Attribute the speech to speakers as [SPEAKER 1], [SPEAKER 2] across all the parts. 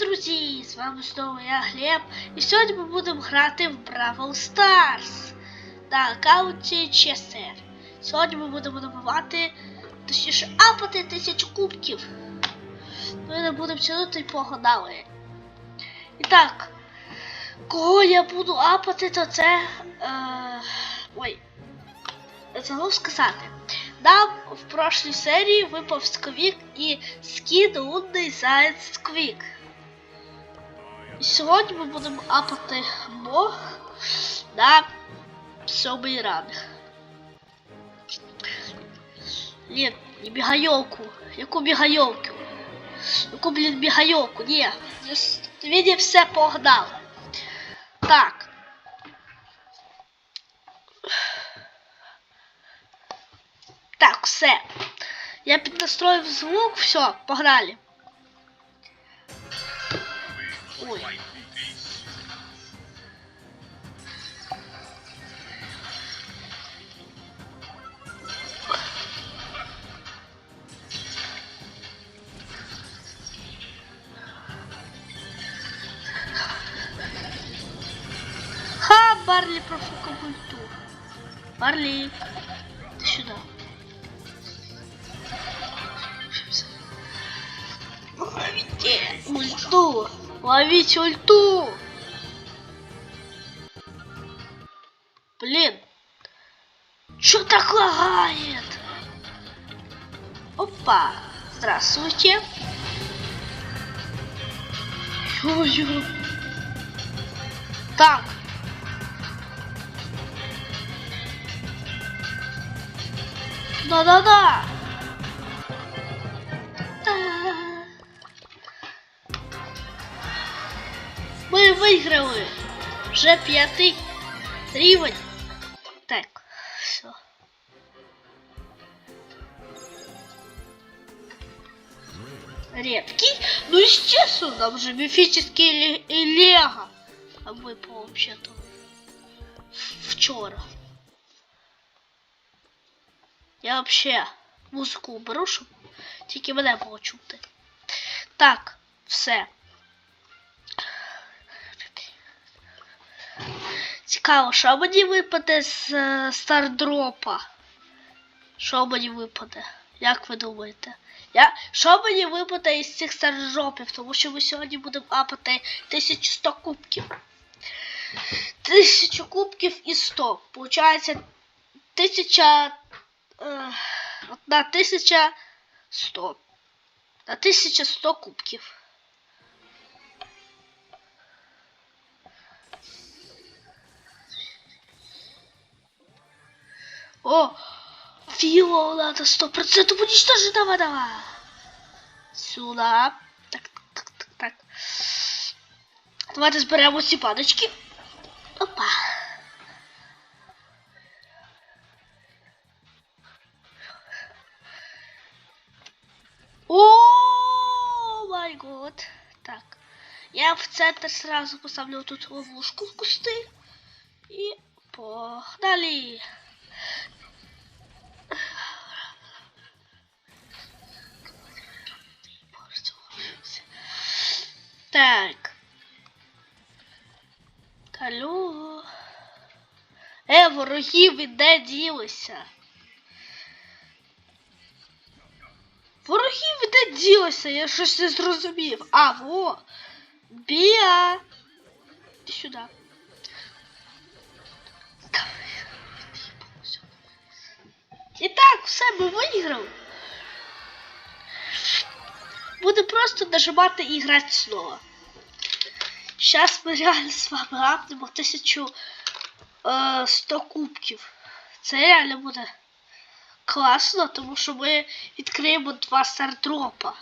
[SPEAKER 1] друзі! З вами знову я Глеб. І сьогодні ми будемо грати в Бравл Stars на аккаунті Чесер. Сьогодні ми будемо набивати, точніше, апати тисячу кубків. Ми не будемо тягнути і погнали. І так, кого я буду апати, то це. Е, ой. Забув сказати. Нам в прошлій серії випав сквік і скін лунний заяць сквік. Сьогодні ми будемо апати Мо на сьомий ранг. Ні, не бігайовку. Яку бігайовку? Яку, блін, бігайовку? Ні. Він все погнав. Так. Так, все. Я піднастроїв звук, все, погнали. Ой. Ха, Барлі профукав ульту. Ловите ульту! Блин! Чё так лагает? Опа! Здравствуйте! Ё-ё. Так. Да-да-да! Виграли! Вже п'ятий рівень. Так, все. Редкий? Ну, естественно, там же мифический лего. А выпал вообще-то. Вчора. Я вообще музику уберу, щоб тільки мене було. Так, все. Цікаво, що мені випаде з е, стардропа? Що мені випаде? Як ви думаєте? Я... Що мені випаде із цих стардропів? Тому що ми сьогодні будемо апати 1100 кубків. 1000 кубків і 100. Получається 1000... Е, одна 1100. На 1100 кубків. О, Фило надо сто процентов уничтожить, давай, давай. Сюда. Так, так, так, так. Давайте зберемо ці паночки. Опа. О, май год. Так. Я в центр сразу поставлю тут ловушку в кусты. И погнали. Ворогів ви де ділися? Ворогів ви де ділися? Я щось не зрозумів. А, во! Біа! Іди сюди. І так, все, ми виграли. Буде просто нажимати і грати знову. Зараз ми реально з вами граємо 1100 кубків. Це реально буде класно, тому що ми відкриємо два стардропа.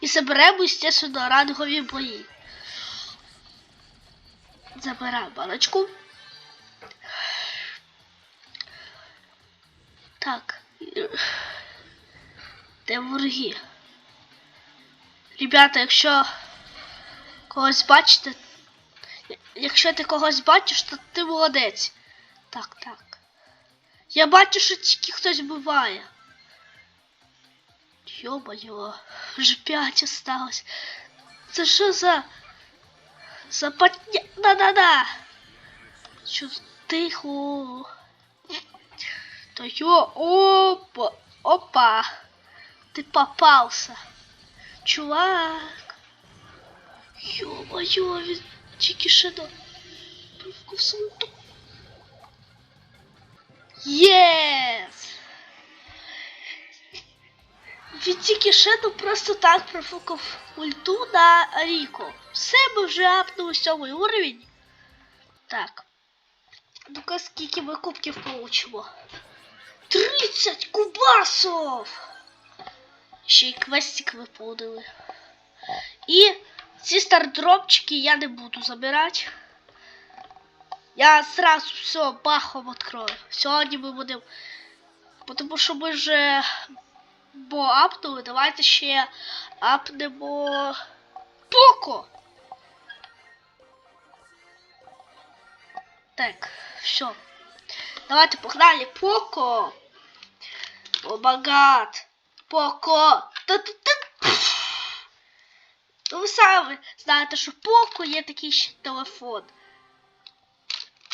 [SPEAKER 1] І заберемо, естественно, рангові бої. Забираємо баночку. Так. Де вороги? Ребята, якщо когось бачите, якщо ти когось бачиш, то ти молодець. Так, так. Я бачу, що тільки хтось буває. Йо-моє, вже п'ять осталось. Це що за. За патня. Да-да-да. Що з- тихо. То йо, опа, опа. Ты попался. Чувак. Ё-моё, він ще до... в сундук. Єс! Ще ну просто так профукав ульту на Ріко. Все, ми вже апнули сьомий уровень. Так. Ну-ка, скільки ми кубків получимо? 30 кубасов! Ще й квестик виповнили. І ці стардропчики я не буду забирати. Я сразу все бахом открою. Сьогодні ми будемо. Тому що ми вже бо апнули. Давайте ще апнемо Поко. Так, все. Давайте погнали Поко. О багат. Поко. Та-та-та. Ну, ви самі знаєте, що Поко є такий ще телефон.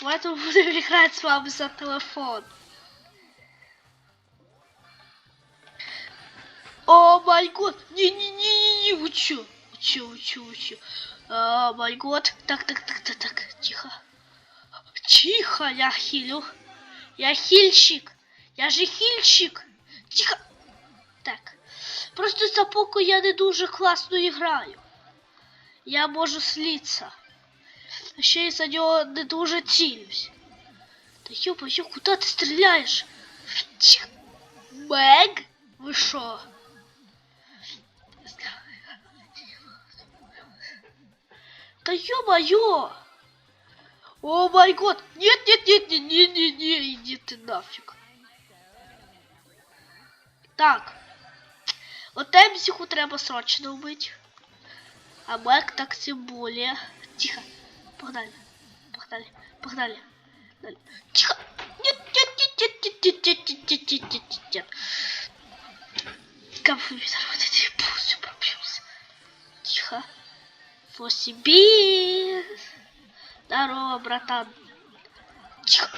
[SPEAKER 1] Поэтому будемо грати з вами за телефон. О май год! Не-не-не-не-не, вы чё? Вы чё, вы чё, вы чё? О май год! Так, так, так, так, так, тихо. Тихо, я хилю. Я хильщик. Я же хильщик. Тихо. Так. Просто за поку я не дуже класно граю. Я можу слиться. Ще й за нього не дуже цілюсь. Та йо-моє, куди ти стріляєш? Тихо. Мег? Ви що? Да ё-моё! О май год! Нет, нет, нет, нет, нет, нет, нет, иди ты нафиг. Так. От Емсіху треба срочно вбити. А Мек так тем более. Тихо. Погнали. Погнали. Погнали. Погнали. Тихо. Нет, нет, нет, нет, нет, нет, нет, нет, нет, нет, нет, нет. Компьютер вот эти полностью пробьемся. Тихо. Фосибис. Здорово, братан. Тихо.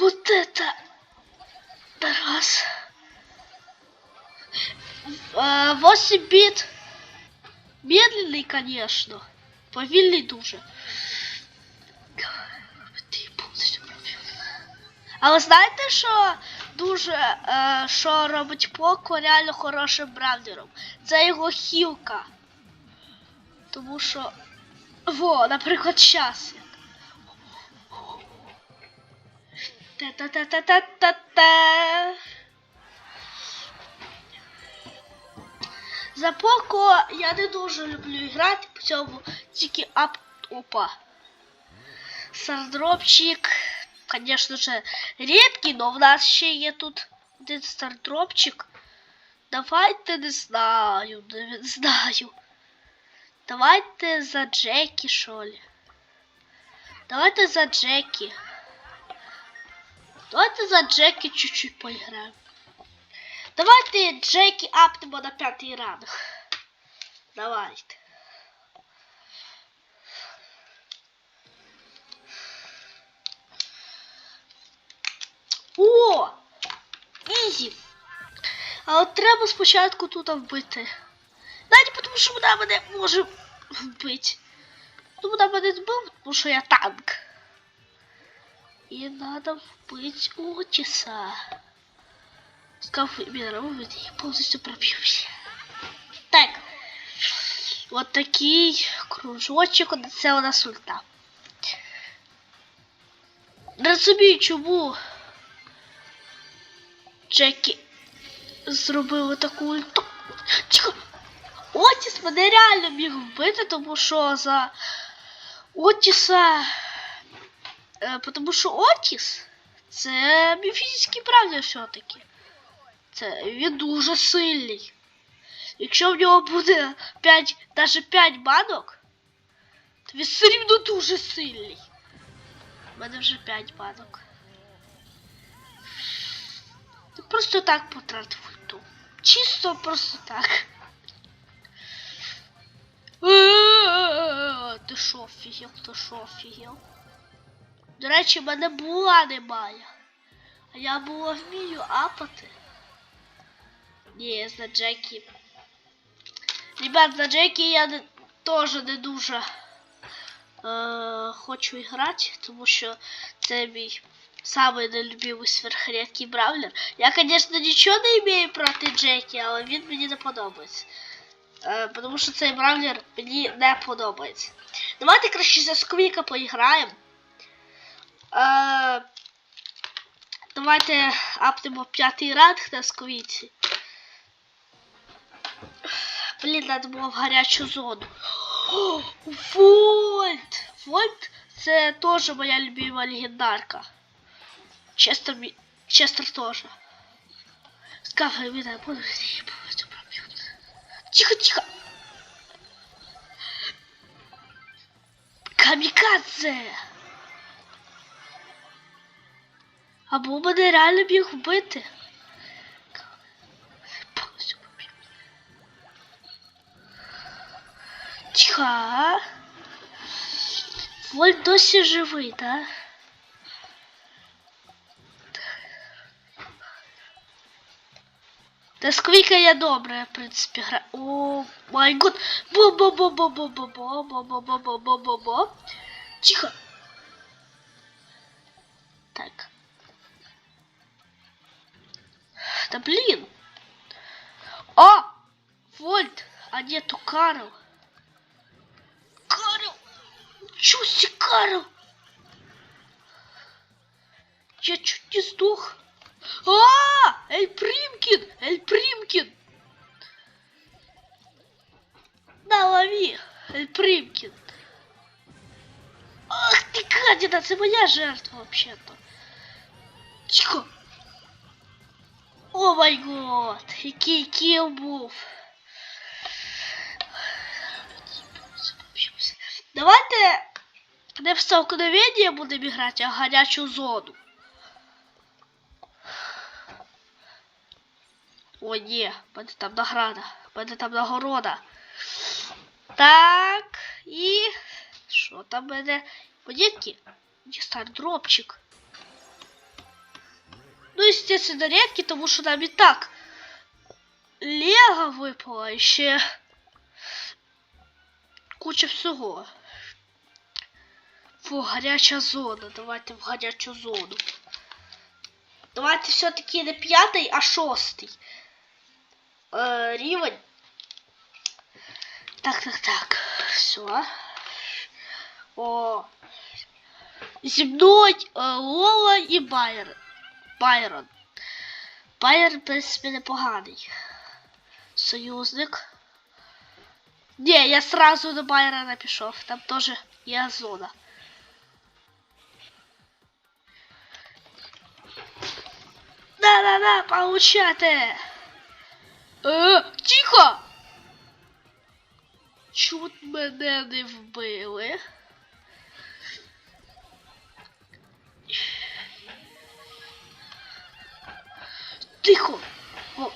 [SPEAKER 1] Вот это. Да раз. Э, 8 бит. Медленный, конечно. Повільний дуже. Пробив. Але знаєте, що дуже е, що робить Поко реально хорошим бравлером? Це його хілка. Тому що. Во, наприклад, щас. Та-та-та-та-та-та-та. За Поко я не дуже люблю грати по цьому тільки ап. Опа. Стардропчик, конечно же, редкий, но в нас ще є тут один стардропчик. Давайте не знаю, не знаю. Давайте за Джекі, що ли. Давайте за Джекі. Давайте за Джекі чуть-чуть поіграємо. Давайте Джекі апнемо на п'ятий ранг. Давайте. О! Ізі! А от треба спочатку тут вбити. Навіть тому що вона мене може вбити. Ну вона мене збив, тому що я танк. І треба вбити Отіса. Скаф вибирав і повністю проб'юся. Так. От такий кружочок, це у нас ульта. Не розумію, чому Джекі зробили таку ульту. Тихо! Отіс мене реально міг вбити, тому що за Отіса. Е, тому що Отіс це міфічний правда все-таки. Це він дуже сильний. Якщо в нього буде 5, навіть 5 банок, то він все рівно дуже сильний. У мене вже 5 банок. Ти просто так потратив ульту. Чисто просто так. Е-е-е, Ти що, офігел, ти що, офігел? До речі, мене була немає. А я було вмію апати. Ні, за Джекі. Ребят, за Джекі я не, теж не дуже е, хочу грати, тому що це мій самий нелюбимий сверхрядкий бравлер. Я, звісно, нічого не маю проти Джекі, але він мені не подобається. Е, тому що цей бравлер мені не подобається. Давайте краще за Сквіка поіграємо. Е, давайте апнемо п'ятий ранг на Сквіці. Блін, треба було в гарячу зону. О, Вольт! Вольт це теж моя любима легендарка. Честер, Честер теж. Скафай, видай, буду Тихо, тихо. Камікадзе! Або мене реально міг вбити. Тихо. Вольт досі живий, так? Та сквіка я добре, в принципі, гра. О, май год. бо бо бо бо бо бо бо бо бо бо бо бо бо бо Тихо. Так. Да блин. А! Вольт, а нету Карл. Чё Карл? Я чуть не сдох. А! Эль Примкин! Эль Примкин! На, лови! Эль Примкин! Ах ты, гадина, це моя жертва вообще-то. Тихо! О май год! Який кіл був! Давайте не в столкновение будемо грати, а в гарячу зону. О, ні, мене там награда, мене там нагорода. Так, і що там мене? Монетки? Є стардропчик. Ну, естественно, редкий, тому що нам і так Лего випало ще куча всього. Фу, гаряча зона. Давайте в гарячу зону. Давайте все-таки не п'ятий, а шостий. Е, рівень. Так, так, так. Все. О. Зі мною е, Лола і Байрон. Байрон. Байрон, в принципі, непоганий. Союзник. Ні, я сразу до Байрона пішов. Там теж є зона. Да-да-да, получате! Е, тихо! Чут мене не вбили. Тихо! Во.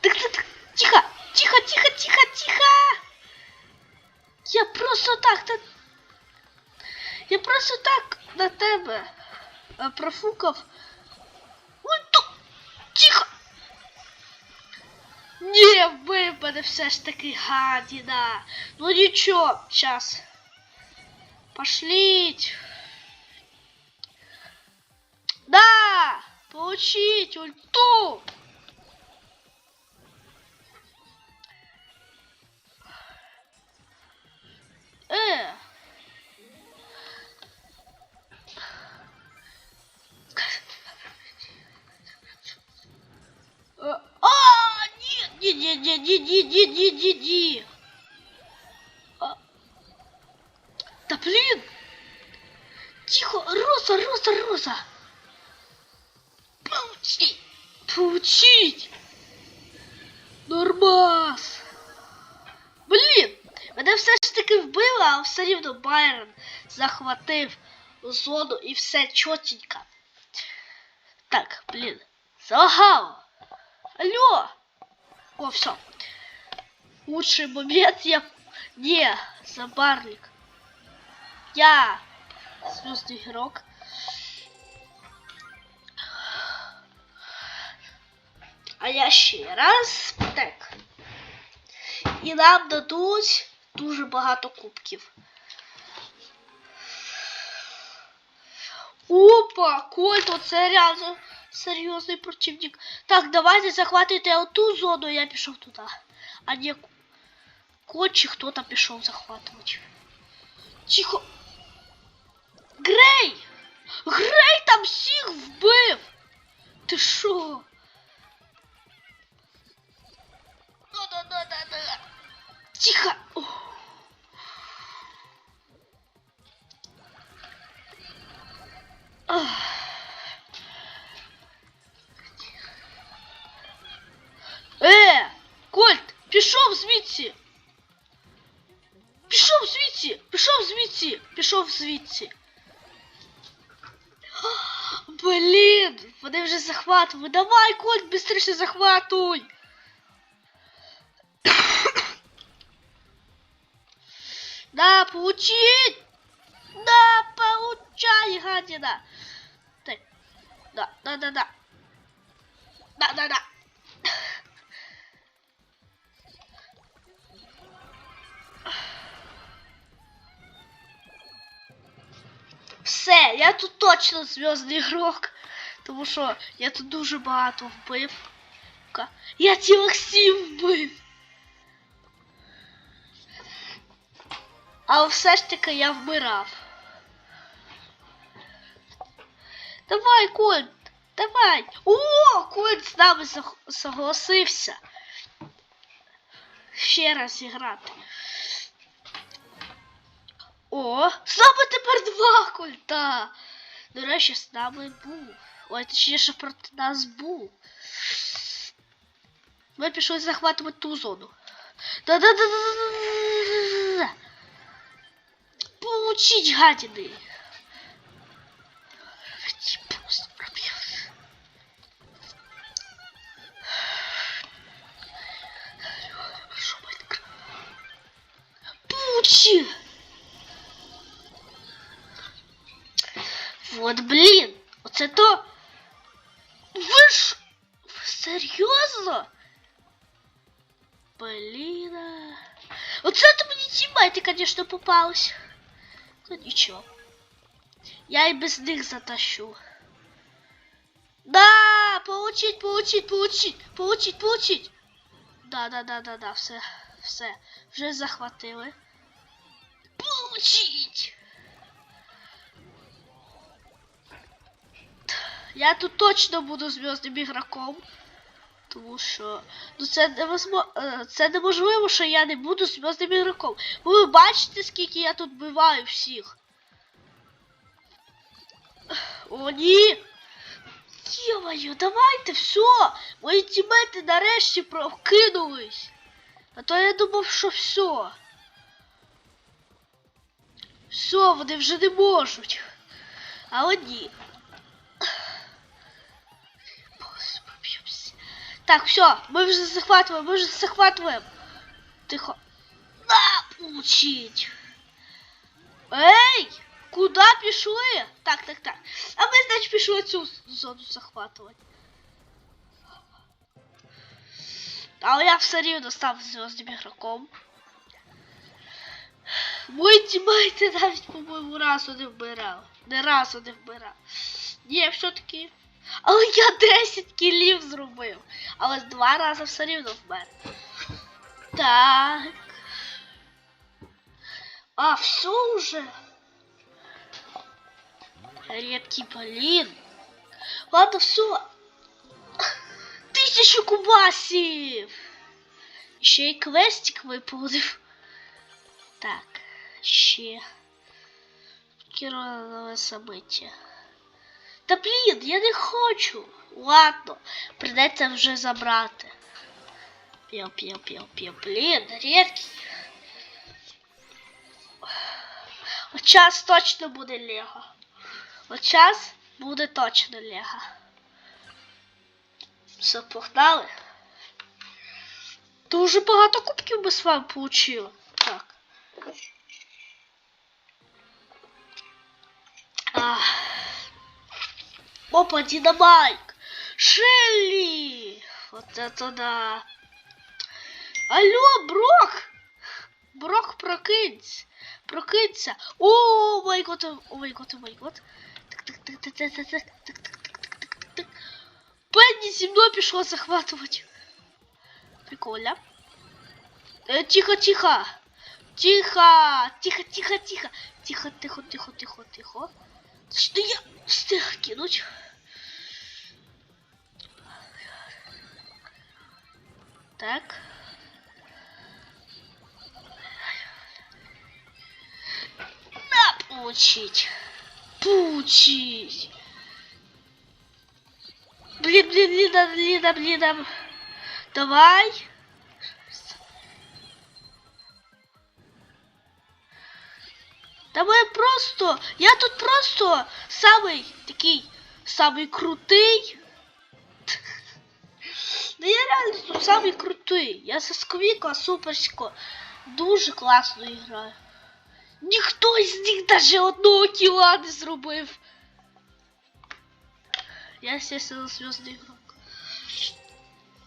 [SPEAKER 1] Так, так, так, тихо, тихо, тихо, тихо, тихо! Я просто так, на... Я просто так на тебе е, профукав. Ой, ту... Тихо! Ні, вбив мене все ж таки гадіна. Ну нічого, сейчас. Пошліть. Да! Получить ульту! Э! А, нет, не, не, не, не, не, не, не, не, не. А. Да блин! Тихо, Роза, Роза, Роза! Получить! Получить! Нормас! Блін! Мене все ж таки вбило, а все рівно Байрон захватив зону і все чотенько. Так, блін. Залагало. Алло! О, все. Лучший момент я Ні, забарник. Я зв'язний ігрок. А я ще раз. Так. І нам дадуть дуже багато кубків. Опа, Кольт, оце реально серйозний противник. Так, давайте захватуйте оту зону, я пішов туди. А не Кот чи хто там пішов захватувати. Тихо. Грей! Грей там всіх вбив! Ти що? Ну-ну-ну-ну-ну. Тихо! Ох. Ах. Е, Кольт, пішов звідси. Пішов звідси, пішов звідси, пішов звідси. Блін, вони вже захватують. Давай, Кольт, быстріше захватуй. Да, получить! Да, получай, гадина! Так, да, да, да, да. Да, да, да. Все, я тут точно зв'язний ігрок. Тому що я тут дуже багато вбив. Я цілих сім вбив. Але все ж таки я вмирав. Давай, Кольт, давай. О, Кольт з нами согласився. Ще раз зіграти. О, нами тепер два кольта. До речі, з нами був. Ой, точніше проти нас був. Ми пішли захватувати ту зону. Да-да-да-да-да-да-да-да. Вот, блін, оце то. Ви ж серйозно? Блін. Оце то мені тімейти, конечно, попались. Ну нічого. Я і без них затащу. Да, получить, получить, получить, получить, получить. Да, да, да, да, да, все, все, вже захватили. Получить! Я тут точно буду зв'язним ігроком. Тому що ну це невозможно, це неможливо, що я не буду зв'язним ігроком. Ви бачите, скільки я тут биваю всіх. О, ні! Йо-моє, давайте, все! Мої тімети нарешті прокинулись. А то я думав, що все. Все, вони вже не можуть. Але ні. Так, все, ми вже захватываем, мы вже захватываем. Тихо. На, получить. Ей! Куда пішли? Так, так, так. А ми, значить, пішли цю зону захватувати. Але я все рівно став зв'язним ігроком. Мої тімейти навіть, по-моєму, разу не вбирав. Не разу не вбирав. Ні, все-таки. Але я 10 кілів зробив. Але два рази все рівно вмер. Так. А, все уже. Редкий блин. Ладно, все. Тисячу кубасів. Ще й квестик виповнив. Так, ще. Керове событие. Та блін, я не хочу. Ладно, придеться вже забрати. Йоп, йоп, йоп, йоп, блін, рідкий. От час точно буде Лего. От час буде точно Лего. Все, погнали. Дуже багато кубків ми з вами получили. Так. Ах. Опа, динамайк! Шелли! Вот это да! Алло, Брок! Брок, прокинься! Прокинься! О, май гот, о май гот, о май гот. Так, так, так, так, так, так, так, так, так, так, так, так, так. Пенні зі мною пішла захватувати. Прикольно. Е, тихо, тихо. Тихо, тихо, тихо, тихо. Тихо, тихо, тихо, тихо, тихо. Что я встиг кинуть? Так. На, получить. Получить. Блин, блин, блин, блин, блин, блин. Давай. Давай просто. Я тут просто самый такий, самый крутий. Ну я реально тут самый крутий. Я со Сквіка суперсько дуже класно граю. Ніхто із них даже одного кіла не зробив. Я, естественно, звездный игрок.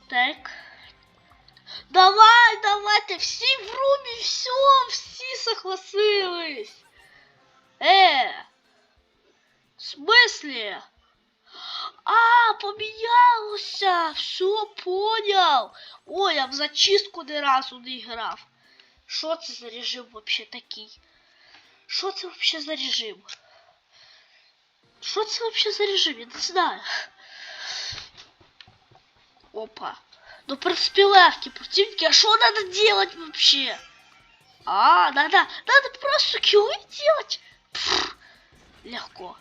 [SPEAKER 1] Так. Давай, давайте, всі в румі, все, всі согласились. Э, в смысле? А, помінялося, все, понял. Ой, я в зачистку ні разу не грав. Що це за режим вообще такий? Що це вообще за режим? Що це вообще за режим? Я не знаю. Опа. Ну, легкие противники. А что надо делать вообще? А, надо, надо просто киллы делать. Пф, легко.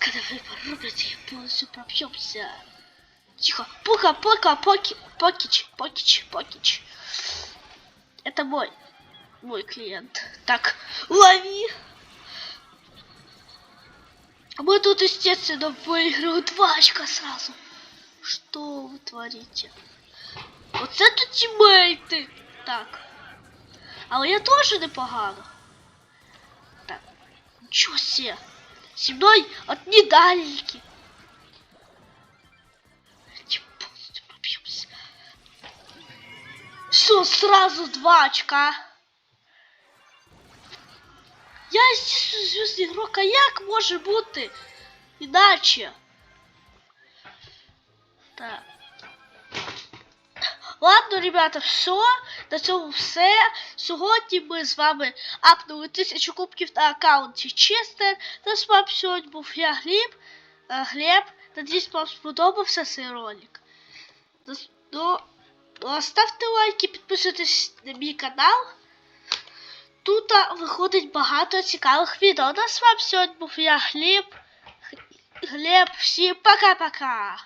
[SPEAKER 1] Когда вы порубите, полностью пробьемся. Тихо. Пука, пока, поки, покич, покич, покич. Это мой, мой клиент. Так, лови. Мы тут, естественно, выигрывают два очка сразу. Что вы творите? Вот это тиммейты. Так. Але я тоже непогано. Так. Ничего себе. Зі мною одні дальники. Полностью побьемся. Все, сразу два очка. Я естественно звездный игрок, а як може бути іначе? Так. Ладно, ребята, все. На цьому все. Сьогодні ми з вами апнули тисячу кубків на аккаунті Честер. Та з вами сьогодні був я Гліб. Е, Глеб. Надіюсь, вам сподобався цей ролик. До, до- ставте лайки, підписуйтесь на мій канал. Тут виходить багато цікавих відео. На з вами сьогодні був я Гліб. Глеб. Всім пока-пока.